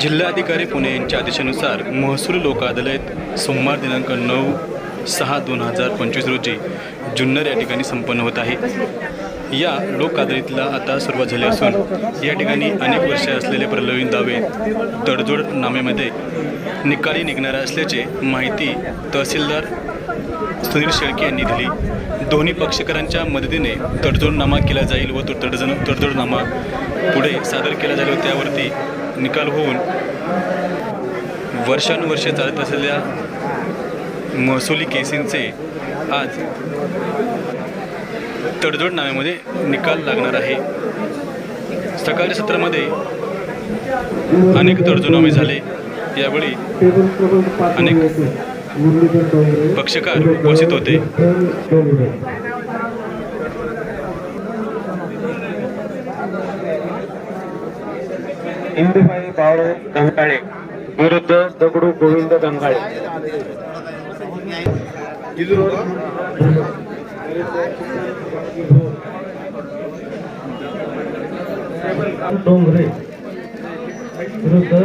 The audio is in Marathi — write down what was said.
जिल्हाधिकारी पुणे यांच्या आदेशानुसार महसूल लोक अदालत सोमवार दिनांक नऊ सहा दोन हजार पंचवीस रोजी जुन्नर या ठिकाणी संपन्न होत आहे. या लोक अदालतीला आता सुरुवात झाली असून या ठिकाणी अनेक वर्षे असलेले प्रलंबित दावे तडजोड नाम्यामध्ये निकाली निघणार असल्याचे माहिती तहसीलदार सुनील शेळके यांनी दिली. दोन्ही पक्षकारांच्या मदतीने तडजोडनामा केला जाईल व तो तडजण तडजोडनामा पुढे सादर केला जाईल त्यावरती निकाल होऊन वर्षानुवर्षे चालत असलेल्या महसुली केसींचे आज तडजोड नाव्यामध्ये निकाल लागणार आहे. सकाळच्या सत्रामध्ये अनेक तडजोडनामे झाले. यावेळी अनेक पक्षकार उपस्थित होते. इंदुबाई बाळू गंगाळे विरुद्ध दगडू गोविंद गंगाळे. डोंगरे विरुद्ध